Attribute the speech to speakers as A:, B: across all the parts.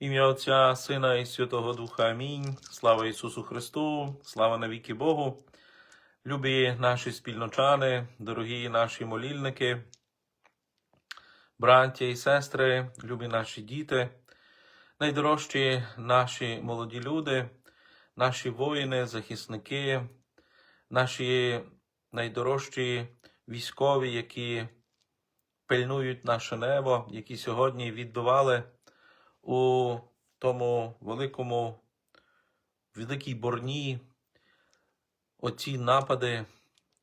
A: Ім'я Отця, Сина і Святого Духа. Амінь. Слава Ісусу Христу, слава навіки Богу. Любі наші спільночани, дорогі наші молільники, браття і сестри, любі наші діти, найдорожчі наші молоді люди, наші воїни, захисники, наші найдорожчі військові, які пильнують наше небо, які сьогодні відбивали у тому великому, великій борні оці напади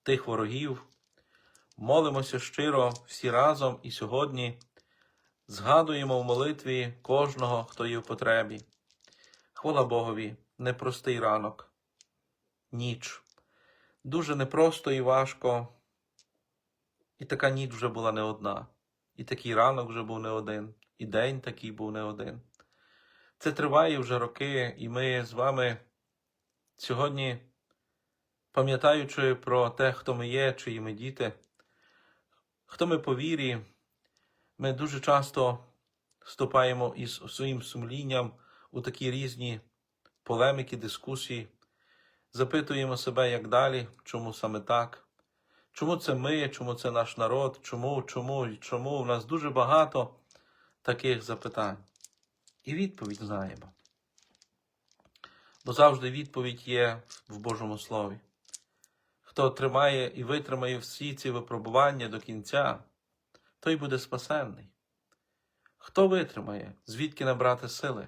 A: тих ворогів. Молимося щиро всі разом і сьогодні згадуємо в молитві кожного, хто є в потребі. Хвала Богові, непростий ранок, ніч. Дуже непросто і важко. І така ніч вже була не одна, і такий ранок вже був не один, і день такий був не один. Це триває вже роки, і ми з вами сьогодні, пам'ятаючи про те, хто ми є, чиї ми діти, хто ми по вірі, ми дуже часто вступаємо із своїм сумлінням у такі різні полеміки, дискусії, запитуємо себе, як далі, чому саме так. Чому це ми, чому це наш народ, чому, чому, чому? У нас дуже багато таких запитань. І відповідь знаємо. Бо завжди відповідь є в Божому Слові. Хто тримає і витримає всі ці випробування до кінця, той буде спасенний. Хто витримає, звідки набрати сили,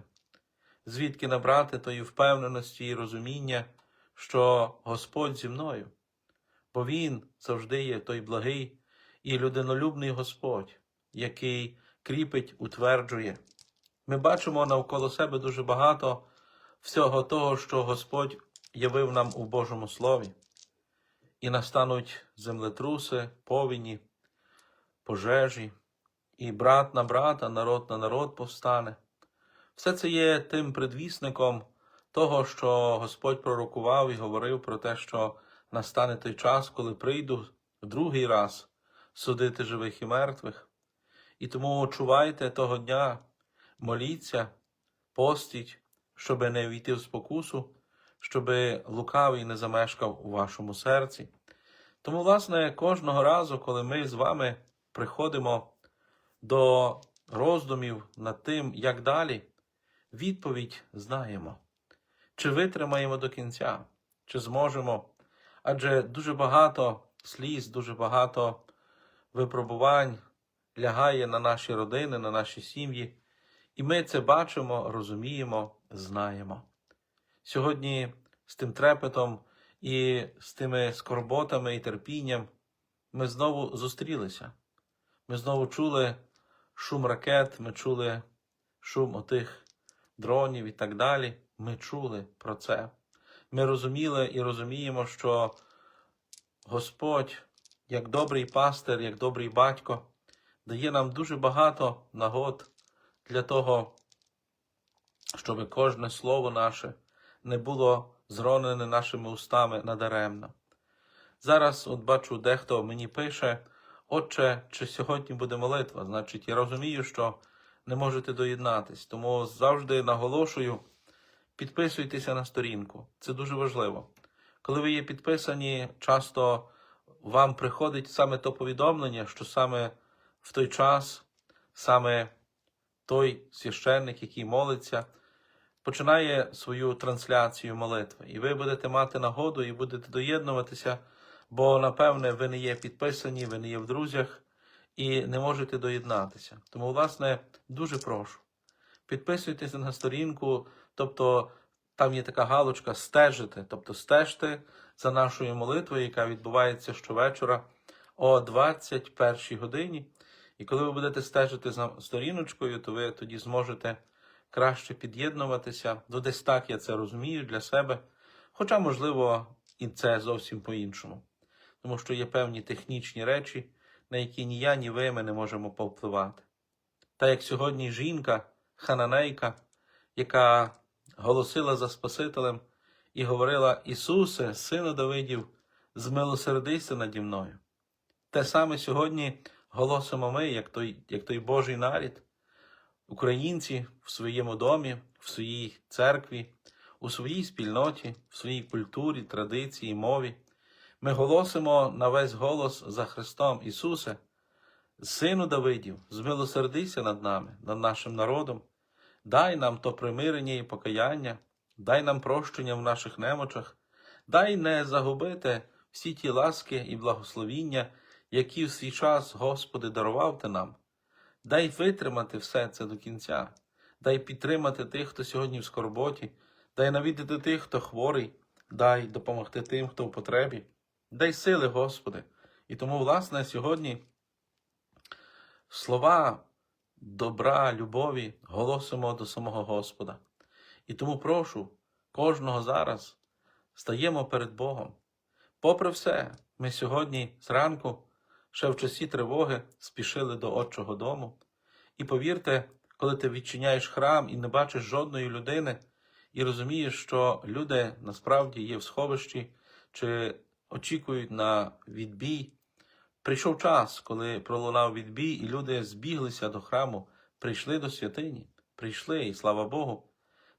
A: звідки набрати тої впевненості і розуміння, що Господь зі мною? бо Він завжди є той благий і людинолюбний Господь, який кріпить, утверджує. Ми бачимо навколо себе дуже багато всього того, що Господь явив нам у Божому Слові. І настануть землетруси, повіні, пожежі, і брат на брата, народ на народ повстане. Все це є тим предвісником того, що Господь пророкував і говорив про те, що настане той час, коли прийду в другий раз судити живих і мертвих. І тому чувайте того дня, моліться, постіть, щоби не війти в спокусу, щоби лукавий не замешкав у вашому серці. Тому, власне, кожного разу, коли ми з вами приходимо до роздумів над тим, як далі, відповідь знаємо. Чи витримаємо до кінця, чи зможемо адже дуже багато сліз, дуже багато випробувань лягає на наші родини, на наші сім'ї, і ми це бачимо, розуміємо, знаємо. Сьогодні з тим трепетом і з тими скорботами і терпінням ми знову зустрілися. Ми знову чули шум ракет, ми чули шум отих дронів і так далі. Ми чули про це ми розуміли і розуміємо, що Господь, як добрий пастир, як добрий батько, дає нам дуже багато нагод для того, щоб кожне слово наше не було зронене нашими устами надаремно. Зараз, от бачу, дехто мені пише, Отче, чи сьогодні буде молитва? Значить, я розумію, що не можете доєднатись, тому завжди наголошую. Підписуйтеся на сторінку, це дуже важливо. Коли ви є підписані, часто вам приходить саме то повідомлення, що саме в той час, саме той священник, який молиться, починає свою трансляцію молитви. І ви будете мати нагоду і будете доєднуватися, бо, напевне, ви не є підписані, ви не є в друзях і не можете доєднатися. Тому, власне, дуже прошу. Підписуйтеся на сторінку. Тобто там є така галочка стежити, тобто стежте за нашою молитвою, яка відбувається щовечора о 21 годині. І коли ви будете стежити за сторіночкою, то ви тоді зможете краще під'єднуватися. Ну, десь так я це розумію для себе. Хоча, можливо, і це зовсім по-іншому. Тому що є певні технічні речі, на які ні я, ні ви ми не можемо повпливати. Та як сьогодні жінка, хананейка, яка голосила за Спасителем і говорила: Ісусе, Сину Давидів, змилосердися наді мною. Те саме сьогодні голосимо ми, як той, як той Божий нарід. українці в своєму домі, в своїй церкві, у своїй спільноті, в своїй культурі, традиції, мові. Ми голосимо на весь голос за Христом Ісусе, Сину Давидів, змилосердися над нами, над нашим народом, дай нам то примирення і покаяння, дай нам прощення в наших немочах, дай не загубити всі ті ласки і благословіння, які в свій час, Господи, дарував ти нам. Дай витримати все це до кінця, дай підтримати тих, хто сьогодні в скорботі, дай навідати тих, хто хворий, дай допомогти тим, хто в потребі. Дай сили, Господи. І тому, власне, сьогодні слова добра, любові голосимо до самого Господа. І тому прошу кожного зараз стаємо перед Богом. Попри все, ми сьогодні зранку, ще в часі тривоги, спішили до Отчого дому. І повірте, коли ти відчиняєш храм і не бачиш жодної людини, і розумієш, що люди насправді є в сховищі чи очікують на відбій. Прийшов час, коли пролунав відбій, і люди збіглися до храму, прийшли до святині, прийшли, і слава Богу.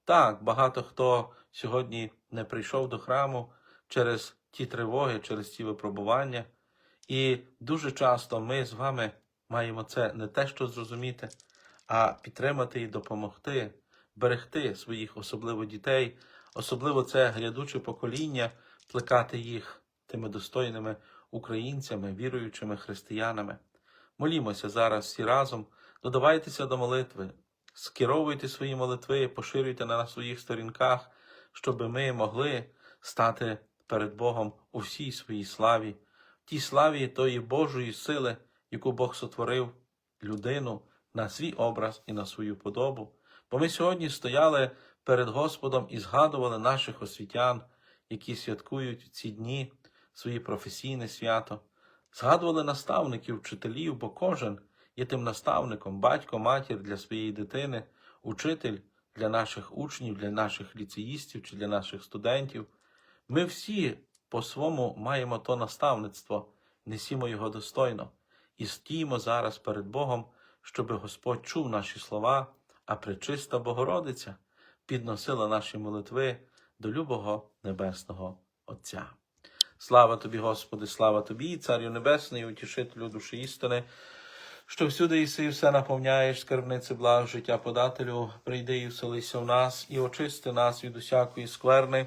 A: Так, багато хто сьогодні не прийшов до храму через ті тривоги, через ті випробування. І дуже часто ми з вами маємо це не те, що зрозуміти, а підтримати і допомогти, берегти своїх, особливо дітей, особливо це глядуче покоління, плекати їх тими достойними українцями, віруючими християнами. Молімося зараз всі разом, додавайтеся до молитви, скеровуйте свої молитви, поширюйте на своїх сторінках, щоб ми могли стати перед Богом у всій своїй славі, тій славі тої Божої сили, яку Бог сотворив людину на свій образ і на свою подобу. Бо ми сьогодні стояли перед Господом і згадували наших освітян, які святкують в ці дні своє професійне свято, згадували наставників, вчителів, бо кожен є тим наставником, батько, матір для своєї дитини, учитель для наших учнів, для наших ліцеїстів чи для наших студентів. Ми всі по-своєму маємо то наставництво, несімо його достойно і стіймо зараз перед Богом, щоби Господь чув наші слова, а пречиста Богородиця підносила наші молитви до любого Небесного Отця. Слава тобі, Господи, слава тобі, Царю Небесний, утішителю душі істини, що всюди іси і все наповняєш, скарбниці благ життя подателю, прийди і вселися в нас, і очисти нас від усякої скверни,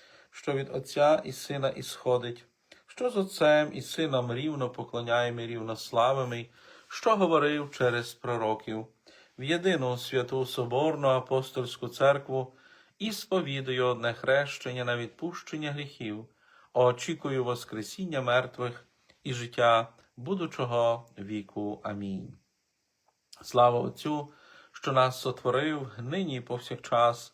A: що від Отця і Сина ісходить, що з Отцем і Сином рівно поклоняємо і рівно славимо, що говорив через пророків, в єдину святу Соборну апостольську церкву і сповідую одне хрещення на відпущення гріхів очікую Воскресіння мертвих і життя будучого віку. Амінь. Слава Отцю, що нас сотворив нині і повсякчас,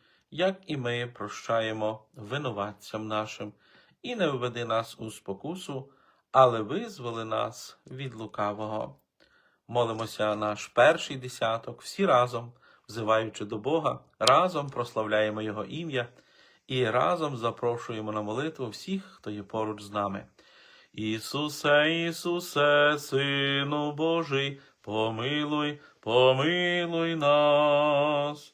A: як і ми прощаємо винуватцям нашим, і не введи нас у спокусу, але визволи нас від лукавого. Молимося наш перший десяток, всі разом, взиваючи до Бога, разом прославляємо Його ім'я і разом запрошуємо на молитву всіх, хто є поруч з нами. Ісусе, Ісусе, Сину Божий, помилуй, помилуй нас.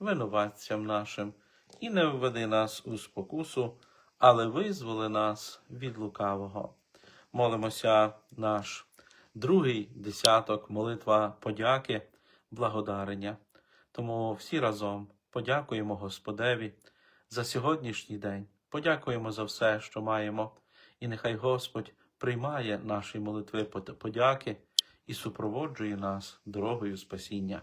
A: винуватцям нашим, і не введи нас у спокусу, але визволи нас від лукавого. Молимося наш другий десяток, молитва подяки, благодарення. Тому всі разом подякуємо Господеві за сьогоднішній день, подякуємо за все, що маємо, і нехай Господь приймає наші молитви подяки і супроводжує нас дорогою спасіння.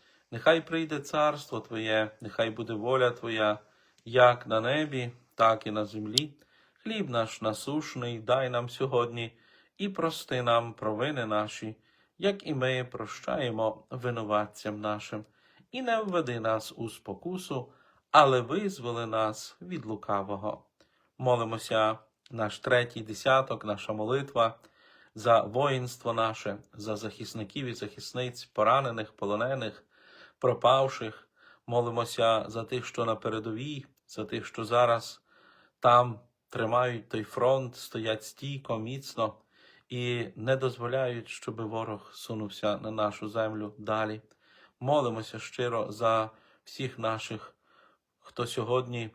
A: нехай прийде царство Твоє, нехай буде воля Твоя, як на небі, так і на землі. Хліб наш насушний дай нам сьогодні і прости нам провини наші, як і ми прощаємо винуватцям нашим, і не введи нас у спокусу, але визволи нас від лукавого. Молимося, наш третій десяток, наша молитва за воїнство наше, за захисників і захисниць, поранених, полонених, пропавших. Молимося за тих, що на передовій, за тих, що зараз там тримають той фронт, стоять стійко, міцно і не дозволяють, щоб ворог сунувся на нашу землю далі. Молимося щиро за всіх наших, хто сьогодні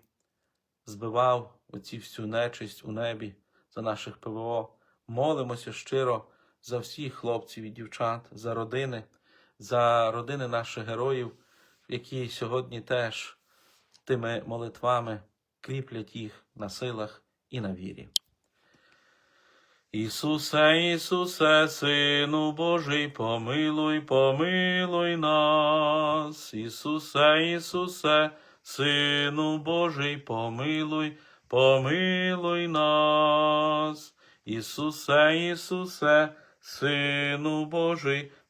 A: збивав оці всю нечисть у небі, за наших ПВО. Молимося щиро за всіх хлопців і дівчат, за родини, за родини наших героїв, які сьогодні теж тими молитвами кріплять їх на силах і на вірі. Ісусе, Ісусе, Сину Божий, помилуй, помилуй нас. Ісусе, Ісусе, Сину Божий, помилуй, помилуй нас. Ісусе, Ісусе, Сину Божий,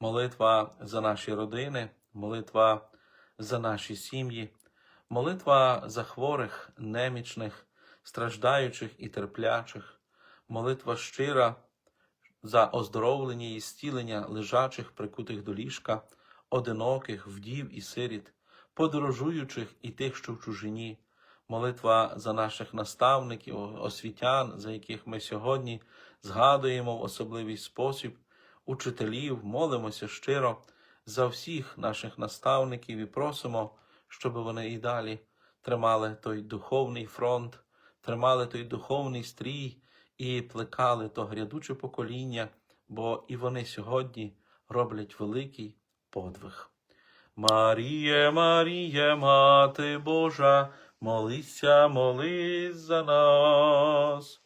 A: молитва за наші родини, молитва за наші сім'ї, молитва за хворих, немічних, страждаючих і терплячих, молитва щира за оздоровлення і зцілення лежачих, прикутих до ліжка, одиноких, вдів і сиріт, подорожуючих і тих, що в чужині, молитва за наших наставників, освітян, за яких ми сьогодні згадуємо в особливий спосіб, учителів, молимося щиро за всіх наших наставників і просимо, щоб вони і далі тримали той духовний фронт, тримали той духовний стрій і плекали то грядуче покоління, бо і вони сьогодні роблять великий подвиг. Маріє, Маріє, Мати Божа, молися, молись за нас.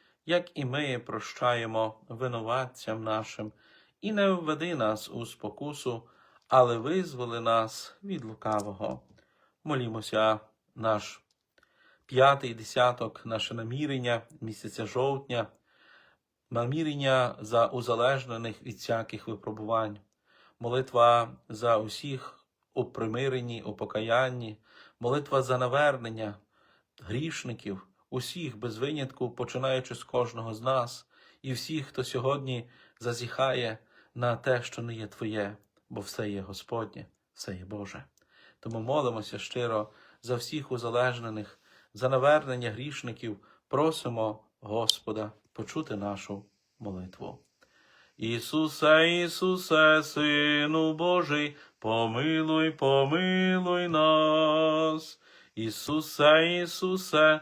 A: як і ми прощаємо винуватцям нашим, і не введи нас у спокусу, але визволи нас від лукавого. Молімося, наш п'ятий десяток, наше намірення місяця жовтня, намірення за узалежнених від всяких випробувань, молитва за усіх у примиренні, у покаянні, молитва за навернення грішників, усіх без винятку, починаючи з кожного з нас, і всіх, хто сьогодні зазіхає на те, що не є Твоє, бо все є Господнє, все є Боже. Тому молимося щиро за всіх узалежнених, за навернення грішників, просимо Господа почути нашу молитву. Ісусе, Ісусе, Сину Божий, помилуй, помилуй нас. Ісусе, Ісусе,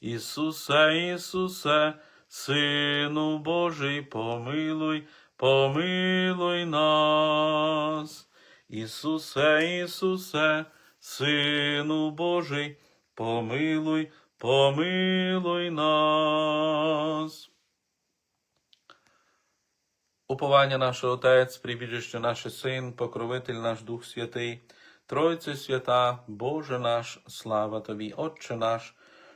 A: Ісусе, Ісусе, Сину Божий, помилуй, помилуй нас. Ісусе, Ісусе, Сину Божий, помилуй, помилуй нас. Уповання наше Отець, прибіжище наше Син, покровитель наш Дух Святий, Тройце свята, Боже наш, слава Тобі, Отче наш,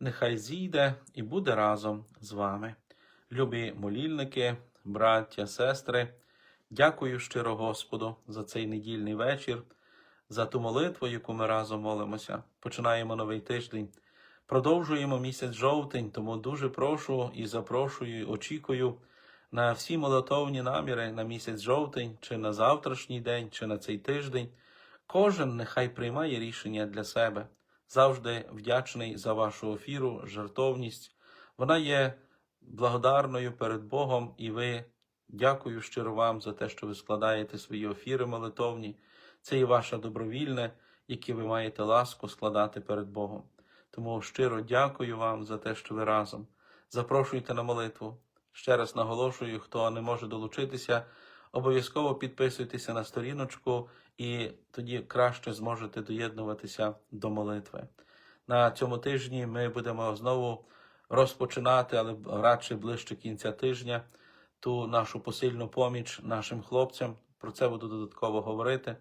A: нехай зійде і буде разом з вами. Любі молільники, браття, сестри, дякую щиро Господу за цей недільний вечір, за ту молитву, яку ми разом молимося. Починаємо новий тиждень. Продовжуємо місяць жовтень, тому дуже прошу і запрошую, і очікую на всі молитовні наміри на місяць жовтень, чи на завтрашній день, чи на цей тиждень. Кожен нехай приймає рішення для себе. Завжди вдячний за вашу ефіру, жертовність. Вона є благодарною перед Богом, і ви дякую щиро вам за те, що ви складаєте свої ефіри молитовні. Це і ваше добровільне, яке ви маєте ласку складати перед Богом. Тому щиро дякую вам за те, що ви разом. Запрошуйте на молитву. Ще раз наголошую, хто не може долучитися, обов'язково підписуйтеся на сторіночку, і тоді краще зможете доєднуватися до молитви. На цьому тижні ми будемо знову розпочинати, але радше ближче кінця тижня, ту нашу посильну поміч нашим хлопцям. Про це буду додатково говорити.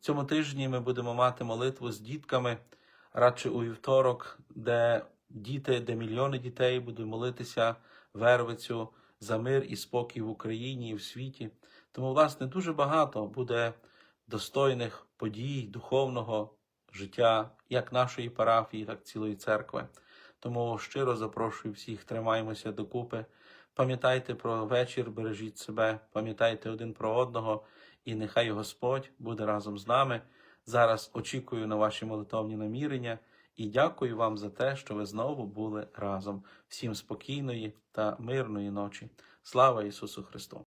A: Цьому тижні ми будемо мати молитву з дітками, радше у вівторок, де діти, де мільйони дітей будуть молитися Вервицю за мир і спокій в Україні і в світі. Тому, власне, дуже багато буде достойних подій духовного життя, як нашої парафії, так і цілої церкви. Тому щиро запрошую всіх, тримаємося докупи. Пам'ятайте про вечір, бережіть себе, пам'ятайте один про одного, і нехай Господь буде разом з нами. Зараз очікую на ваші молитовні намірення і дякую вам за те, що ви знову були разом. Всім спокійної та мирної ночі. Слава Ісусу Христу!